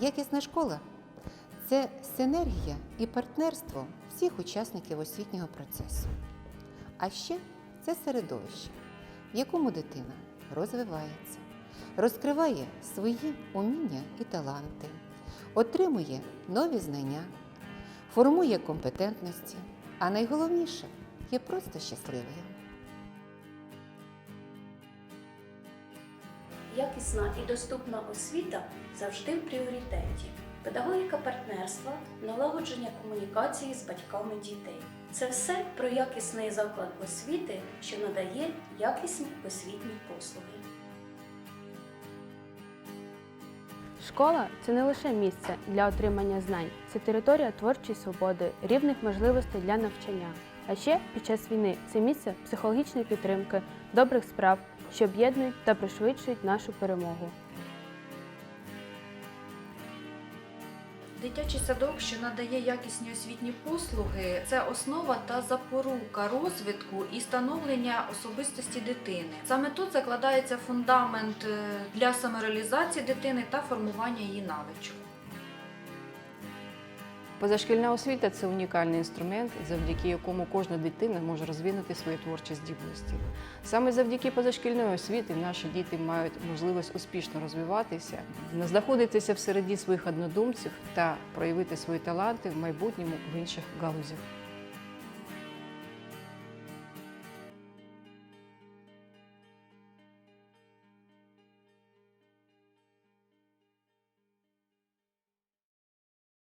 Якісна школа це синергія і партнерство всіх учасників освітнього процесу. А ще це середовище, в якому дитина розвивається, розкриває свої уміння і таланти, отримує нові знання, формує компетентності, а найголовніше є просто щасливою. Якісна і доступна освіта завжди в пріоритеті. Педагогіка партнерства, налагодження комунікації з батьками дітей. Це все про якісний заклад освіти, що надає якісні освітні послуги. Школа це не лише місце для отримання знань, це територія творчої свободи, рівних можливостей для навчання. А ще під час війни це місце психологічної підтримки, добрих справ, що об'єднують та пришвидшують нашу перемогу. Дитячий садок, що надає якісні освітні послуги, це основа та запорука розвитку і становлення особистості дитини. Саме тут закладається фундамент е, для самореалізації дитини та формування її навичок. Позашкільна освіта це унікальний інструмент, завдяки якому кожна дитина може розвинути свої творчі здібності. Саме завдяки позашкільної освіти наші діти мають можливість успішно розвиватися, знаходитися в середі своїх однодумців та проявити свої таланти в майбутньому в інших галузях.